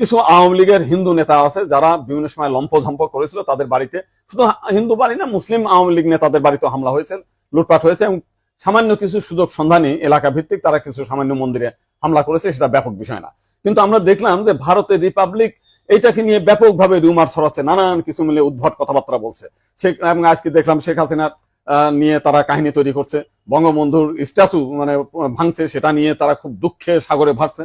কিছু আওয়ামী লীগের হিন্দু নেতা আছে যারা বিভিন্ন সময় লম্পঝম্প করেছিল তাদের বাড়িতে। শুধু হিন্দু বাড়ি না, মুসলিম আওয়ামী লীগ নেতাদের বাড়িতে হামলা হয়েছে, লুটপাট হয়েছে এবং সামান্য কিছু সুযোগ সন্ধানী এলাকা ভিত্তিক তারা কিছু সামান্য মন্দিরে হামলা করেছে, সেটা ব্যাপক বিষয় না। কিন্তু আমরা দেখলাম যে ভারতের রিপাবলিক এইটাকে নিয়ে ব্যাপকভাবে রিউমার ছড়াচ্ছে, নানান কিছু মিলে উদ্ভট কথাবার্তা বলছে। এবং আজকে দেখলাম শেখ হাসিনার নিয়ে তারা কাহিনী তৈরি করছে, বঙ্গবন্ধুর স্ট্যাচু মানে ভাঙছে, সেটা নিয়ে তারা খুব দুঃখে সাগরে ভাসছে।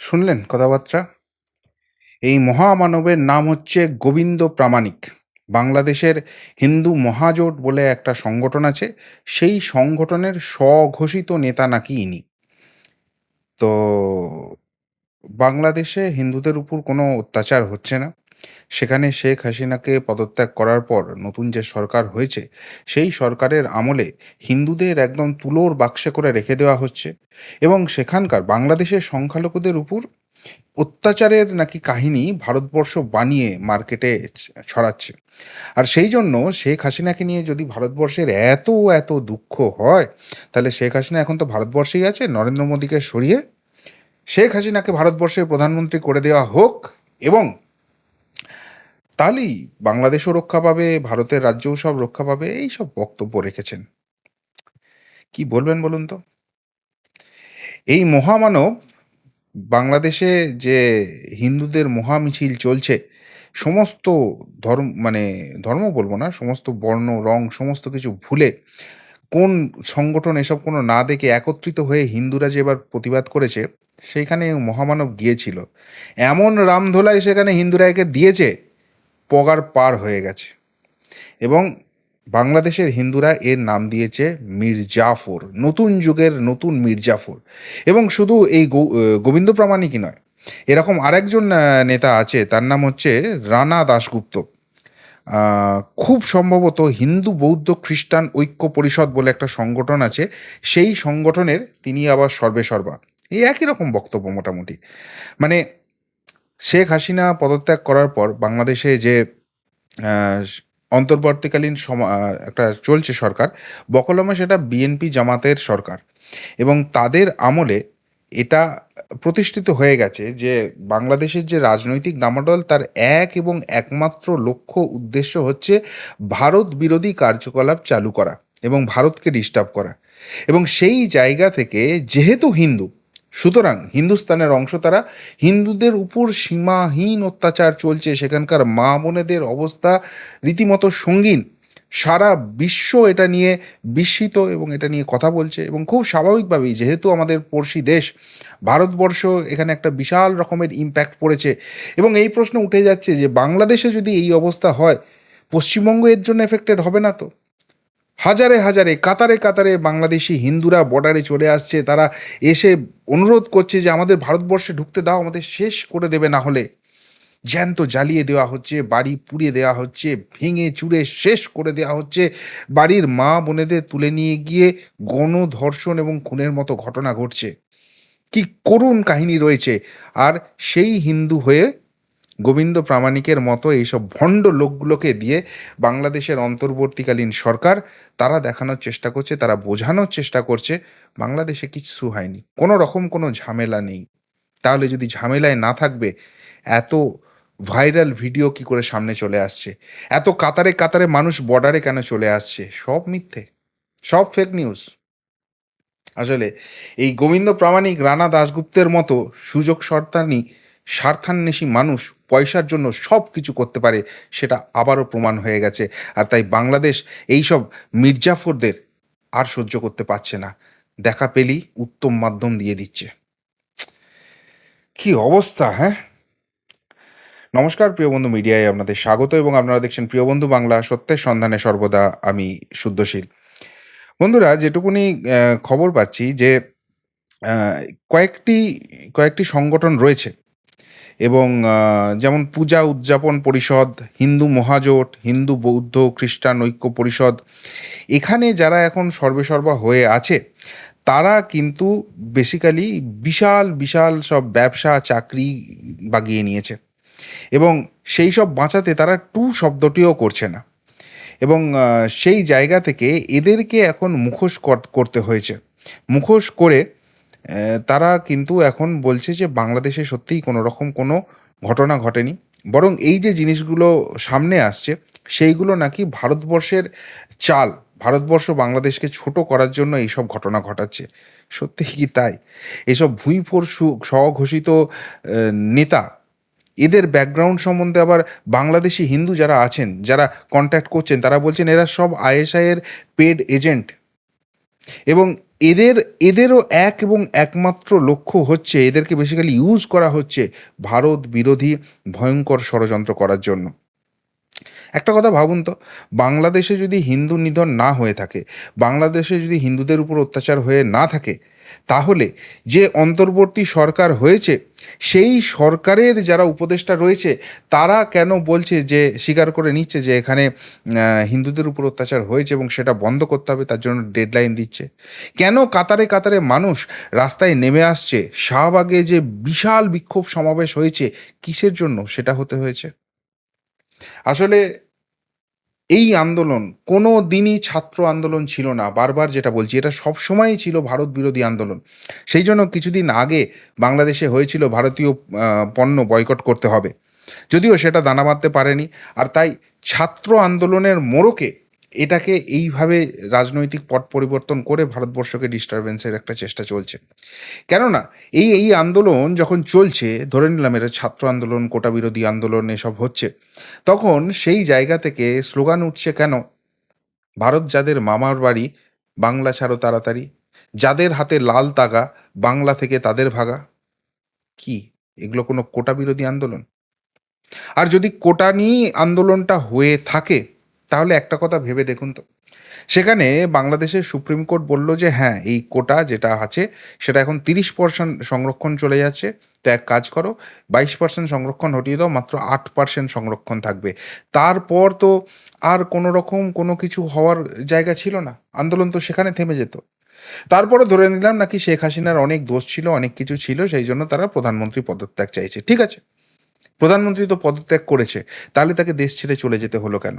শুনলেন কথাবার্তা? এই মহামানবের নাম হচ্ছে গোবিন্দ প্রামাণিক। বাংলাদেশের হিন্দু মহাজোট বলে একটা সংগঠন আছে, সেই সংগঠনের স্বঘোষিত নেতা নাকি ইনি। তো বাংলাদেশে হিন্দুদের উপর কোনো অত্যাচার হচ্ছে না? সেখানে শেখ হাসিনাকে পদত্যাগ করার পর নতুন যে সরকার হয়েছে, সেই সরকারের আমলে হিন্দুদের একদম তুলোর বাক্সে করে রেখে দেওয়া হচ্ছে এবং সেখানকার বাংলাদেশের সংখ্যালঘুদের উপর অত্যাচারের নাকি কাহিনী ভারতবর্ষ বানিয়ে মার্কেটে ছড়াচ্ছে। আর সেই জন্য শেখ হাসিনাকে নিয়ে যদি ভারতবর্ষের এত এত দুঃখ হয়, তাহলে শেখ হাসিনা এখন তো ভারতবর্ষেই আছে, নরেন্দ্র মোদীকে সরিয়ে শেখ হাসিনাকে ভারতবর্ষের প্রধানমন্ত্রী করে দেওয়া হোক এবং তাহলেই বাংলাদেশও রক্ষা পাবে, ভারতের রাজ্যও সব রক্ষা পাবে, এই সব বক্তব্য রেখেছেন। কি বলবেন বলুন তো? এই মহামানব বাংলাদেশে যে হিন্দুদের মহামিছিল চলছে, সমস্ত ধর্ম মানে ধর্ম বলব না, সমস্ত বর্ণ, রং, সমস্ত কিছু ভুলে কোন সংগঠন এসব কোনো না দেখে একত্রিত হয়ে হিন্দুরা যে এবার প্রতিবাদ করেছে, সেইখানে মহামানব গিয়েছিল। এমন রামধোলাই সেখানে হিন্দুরা একে দিয়েছে পগার পার হয়ে গেছে। এবং বাংলাদেশের হিন্দুরা এর নাম দিয়েছে মির্জাফর। নতুন যুগের নতুন মির্জাফর। এবং শুধু এই গোবিন্দ প্রামাণিকই নয়, এরকম আরেকজন নেতা আছে, তার নাম হচ্ছে রানা দাশগুপ্ত। খুব সম্ভবত হিন্দু বৌদ্ধ খ্রিস্টান ঐক্য পরিষদ বলে একটা সংগঠন আছে, সেই সংগঠনের তিনি আবার সর্বে সর্বা এই একই রকম বক্তব্য মোটামুটি। মানে শেখ হাসিনা পদত্যাগ করার পর বাংলাদেশে যে অন্তর্বর্তীকালীন একটা চলছে সরকার, বকলমে সেটা বিএনপি জামাতের সরকার। এবং তাদের আমলে এটা প্রতিষ্ঠিত হয়ে গেছে যে বাংলাদেশের যে রাজনৈতিক নামাডল তার এক এবং একমাত্র লক্ষ্য উদ্দেশ্য হচ্ছে ভারত বিরোধী কার্যকলাপ চালু করা এবং ভারতকে ডিস্টার্ব করা। এবং সেই জায়গা থেকে যেহেতু হিন্দু সুতরাং হিন্দুস্তানের অংশ তারা হিন্দুদের উপর সীমাহীন অত্যাচার চলছে। সেখানকার মা বোনেদের অবস্থা রীতিমতো সঙ্গীন। সারা বিশ্ব এটা নিয়ে বিস্মিত এবং এটা নিয়ে কথা বলছে এবং খুব স্বাভাবিকভাবেই যেহেতু আমাদের পড়শি দেশ, ভারতবর্ষ এখানে একটা বিশাল রকমের ইম্প্যাক্ট পড়েছে এবং এই প্রশ্ন উঠে যাচ্ছে যে বাংলাদেশে যদি এই অবস্থা হয়, পশ্চিমবঙ্গ এর জন্য এফেক্টেড হবে না তো? হাজারে হাজারে, কাতারে কাতারে বাংলাদেশি হিন্দুরা বর্ডারে চলে আসছে। তারা এসে অনুরোধ করছে যে আমাদের ভারতবর্ষে ঢুকতে দাও, আমাদের শেষ করে দেবে, না হলে জ্যান্ত জ্বালিয়ে দেওয়া হচ্ছে, বাড়ি পুড়িয়ে দেওয়া হচ্ছে, ভেঙে চুড়ে শেষ করে দেওয়া হচ্ছে। বাড়ির মা বোনেদের তুলে নিয়ে গিয়ে গণধর্ষণ এবং খুনের মতো ঘটনা ঘটছে। কি করুণ কাহিনী রয়েছে। আর সেই হিন্দু হয়ে গোবিন্দ প্রামাণিকের মতো এইসব ভণ্ড লোকগুলোকে দিয়ে বাংলাদেশের অন্তর্বর্তীকালীন সরকার, তারা দেখানোর চেষ্টা করছে, তারা বোঝানোর চেষ্টা করছে, বাংলাদেশে কিছু হয়নি। কোনো রকম কোনো ঝামেলা নেই। তাহলে যদি ঝামেলায় না থাকবে, এত ভাইরাল ভিডিও কি করে সামনে চলে আসছে? এত কাতারে কাতারে মানুষ বর্ডারে কেন চলে আসছে? সব মিথ্যে। সব ফেক নিউজ আসলে এই গোবিন্দ প্রামাণিক রানা দাশগুপ্তের মতো সুযোগ সর্তানি স্বার্থান্বেষী মানুষ পয়সার জন্য সব কিছু করতে পারে, সেটা আবারও প্রমাণ হয়ে গেছে। আর তাই বাংলাদেশ এইসব মির্জাফরদের আর সহ্য করতে পারছে না। দেখা পেলি উত্তম মাধ্যম দিয়ে দিচ্ছে। কি অবস্থা হ্যাঁ? নমস্কার প্রিয় বন্ধু মিডিয়ায় আপনাদের স্বাগত এবং আপনারা দেখছেন প্রিয় বন্ধু বাংলা, সত্যের সন্ধানে সর্বদা আমি শুদ্ধশীল। বন্ধুরা, যেটুকুনি খবর পাচ্ছি যে কয়েকটি কয়েকটি সংগঠন রয়েছে। এবং যেমন পূজা উদযাপন পরিষদ, হিন্দু মহাজোট, হিন্দু বৌদ্ধ খ্রিস্টান ঐক্য পরিষদ, এখানে যারা এখন সর্বেসর্বা হয়ে আছে, তারা কিন্তু বেসিক্যালি বিশাল বিশাল সব ব্যবসা, চাকরি বাগিয়ে নিয়েছে। এবং সেই সব বাঁচাতে তারা টু শব্দটিও করছে না। এবং সেই জায়গা থেকে এদেরকে এখন মুখোশ কর- করতে হয়েছে। মুখোশ করে তারা কিন্তু এখন বলছে যে বাংলাদেশে সত্যিই কোনো রকম কোনো ঘটনা ঘটেনি। বরং এই যে জিনিসগুলো সামনে আসছে, সেইগুলো নাকি ভারতবর্ষের চাল, ভারতবর্ষ বাংলাদেশকে ছোট করার জন্য এইসব ঘটনা ঘটাচ্ছে। সত্যি কি তাই? এসব ভুঁইফোর সু- স্বঘোষিত নেতা, এদের ব্যাকগ্রাউন্ড সম্বন্ধে আবার বাংলাদেশি হিন্দু যারা আছেন, যারা কন্ট্যাক্ট করছেন, তারা বলছেন এরা সব আইএসআইয়ের পেড এজেন্ট এবং এদের, এদেরও এক এবং একমাত্র লক্ষ্য হচ্ছে এদেরকে বেসিক্যালি ইউজ করা হচ্ছে ভারত বিরোধী ভয়ঙ্কর ষড়যন্ত্র করার জন্য। একটা কথা ভাবুন তো, বাংলাদেশে যদি হিন্দু নিধন না হয়ে থাকে, বাংলাদেশে যদি হিন্দুদের উপর অত্যাচার হয়ে না থাকে, তাহলে যে অন্তর্বর্তী সরকার হয়েছে, সেই সরকারের যারা উপদেষ্টা রয়েছে, তারা কেন বলছে যে, স্বীকার করে নিচ্ছে যে এখানে হিন্দুদের উপর অত্যাচার হয়েছে এবং সেটা বন্ধ করতে হবে, তার জন্য ডেডলাইন দিচ্ছে? কেন কাতারে কাতারে মানুষ রাস্তায় নেমে আসছে? শাহবাগে যে বিশাল বিক্ষোভ সমাবেশ হয়েছে, কিসের জন্য সেটা হতে হয়েছে? আসলে এই আন্দোলন কোনো দিনই ছাত্র আন্দোলন ছিল না, বারবার যেটা বলছি, এটা সবসময়ই ছিল ভারত বিরোধী আন্দোলন। সেই জন্য কিছুদিন আগে বাংলাদেশে হয়েছিল ভারতীয় পণ্য বয়কট করতে হবে। যদিও সেটা দানা বাঁধতে পারেনি, আর তাই ছাত্র আন্দোলনের মোড়কে এটাকে এইভাবে রাজনৈতিক পট পরিবর্তন করে ভারতবর্ষকে ডিস্টারবেন্সের একটা চেষ্টা চলছে। কেননা, এই এই আন্দোলন যখন চলছে, ধরে নিলাম এটা ছাত্র আন্দোলন কোটা বিরোধী আন্দোলন এসব হচ্ছে, তখন সেই জায়গা থেকে স্লোগান উঠছে কেন? ভারত যাদের মামার বাড়ি, বাংলা ছাড়ো তাড়াতাড়ি। যাদের হাতে লাল তাগা, বাংলা থেকে তাদের ভাগা। কি? এগুলো কোনো কোটা বিরোধী আন্দোলন? আর যদি কোটা নিয়ে আন্দোলনটা হয়ে থাকে তাহলে একটা কথা ভেবে দেখুন তো। সেখানে বাংলাদেশের সুপ্রিম কোর্ট বলল যে হ্যাঁ এই কোটা যেটা আছে, সেটা এখন তিরিশ পার্সেন্ট সংরক্ষণ চলে যাচ্ছে। তো এক কাজ করো, বাইশ পার্সেন্ট সংরক্ষণ হটিয়ে দাও, মাত্র আট পার্সেন্ট সংরক্ষণ থাকবে। তারপর তো আর কোনো রকম কোনো কিছু হওয়ার জায়গা ছিল না। আন্দোলন তো সেখানে থেমে যেত। তারপরে ধরে নিলাম নাকি শেখ হাসিনার অনেক দোষ ছিল, অনেক কিছু ছিল, সেই জন্য তারা প্রধানমন্ত্রী পদত্যাগ চাইছে। ঠিক আছে? প্রধানমন্ত্রী তো পদত্যাগ করেছে। তাহলে তাকে দেশ ছেড়ে চলে যেতে হলো কেন?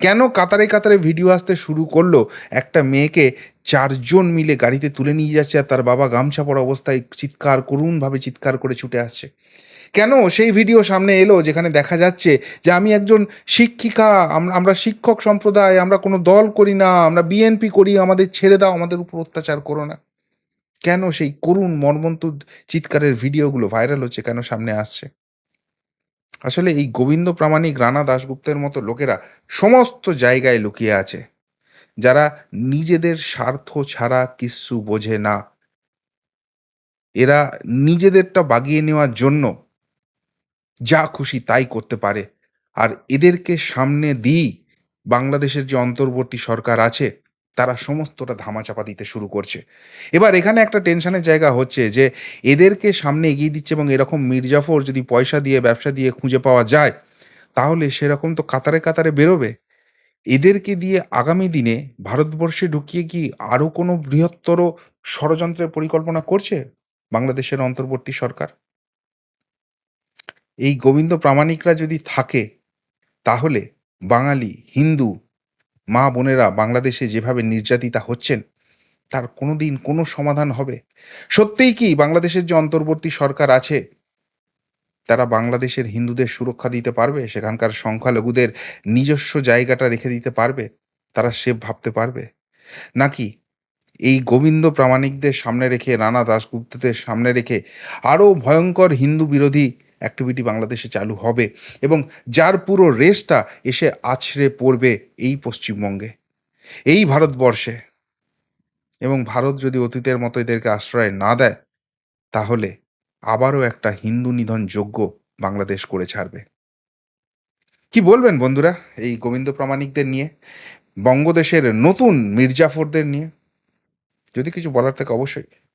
কেন কাতারে কাতারে ভিডিও আসতে শুরু করল? একটা মেয়েকে চারজন মিলে গাড়িতে তুলে নিয়ে যাচ্ছে আর তার বাবা গামছা পরা অবস্থায় চিৎকার করুণভাবে চিৎকার করে ছুটে আসছে। কেন সেই ভিডিও সামনে এলো যেখানে দেখা যাচ্ছে যে আমি একজন শিক্ষিকা আমরা শিক্ষক সম্প্রদায়, আমরা কোনো দল করি না, আমরা বিএনপি করি, আমাদের ছেড়ে দাও, আমাদের উপর অত্যাচার করো না। কেন সেই করুণ মর্মন্ত চিৎকারের ভিডিওগুলো ভাইরাল হচ্ছে কেন সামনে আসছে? আসলে এই গোবিন্দ প্রামাণিক রানা দাশগুপ্তের মতো লোকেরা সমস্ত জায়গায় লুকিয়ে আছে। যারা নিজেদের স্বার্থ ছাড়া কিচ্ছু বোঝে না। এরা নিজেদেরটা বাগিয়ে নেওয়ার জন্য যা খুশি তাই করতে পারে। আর এদেরকে সামনে দিই বাংলাদেশের যে অন্তর্বর্তী সরকার আছে তারা সমস্তটা ধামাচাপা দিতে শুরু করছে। এবার এখানে একটা টেনশনের জায়গা হচ্ছে যে, এদেরকে সামনে এগিয়ে দিচ্ছে এবং এরকম মির্জাফর যদি পয়সা দিয়ে, ব্যবসা দিয়ে খুঁজে পাওয়া যায়, তাহলে সেরকম তো কাতারে কাতারে বেরোবে। এদেরকে দিয়ে আগামী দিনে ভারতবর্ষে ঢুকিয়ে কি আরও কোনো বৃহত্তর ষড়যন্ত্রের পরিকল্পনা করছে বাংলাদেশের অন্তর্বর্তী সরকার? এই গোবিন্দ প্রামাণিকরা যদি থাকে, তাহলে বাঙালি, হিন্দু মা বোনেরা বাংলাদেশে যেভাবে নির্যাতিতা হচ্ছেন, তার কোনো দিন কোনো সমাধান হবে। সত্যিই কি বাংলাদেশের যে অন্তর্বর্তী সরকার আছে, তারা বাংলাদেশের হিন্দুদের সুরক্ষা দিতে পারবে? সেখানকার সংখ্যালঘুদের নিজস্ব জায়গাটা রেখে দিতে পারবে? তারা সে ভাবতে পারবে? নাকি এই গোবিন্দ প্রামাণিকদের সামনে রেখে, রানা দাশগুপ্তদের সামনে রেখে আরও ভয়ঙ্কর হিন্দু বিরোধী অ্যাক্টিভিটি বাংলাদেশে চালু হবে এবং যার পুরো রেসটা এসে আছড়ে পড়বে এই পশ্চিমবঙ্গে, এই ভারতবর্ষে। এবং ভারত যদি অতীতের মতো এদেরকে আশ্রয় না দেয়, তাহলে আবারও একটা হিন্দু নিধন যোগ্য বাংলাদেশ করে ছাড়বে। কি বলবেন বন্ধুরা এই গোবিন্দ প্রামাণিকদের নিয়ে, বঙ্গদেশের নতুন মির্জাফরদের নিয়ে? যদি কিছু বলার থাকে অবশ্যই।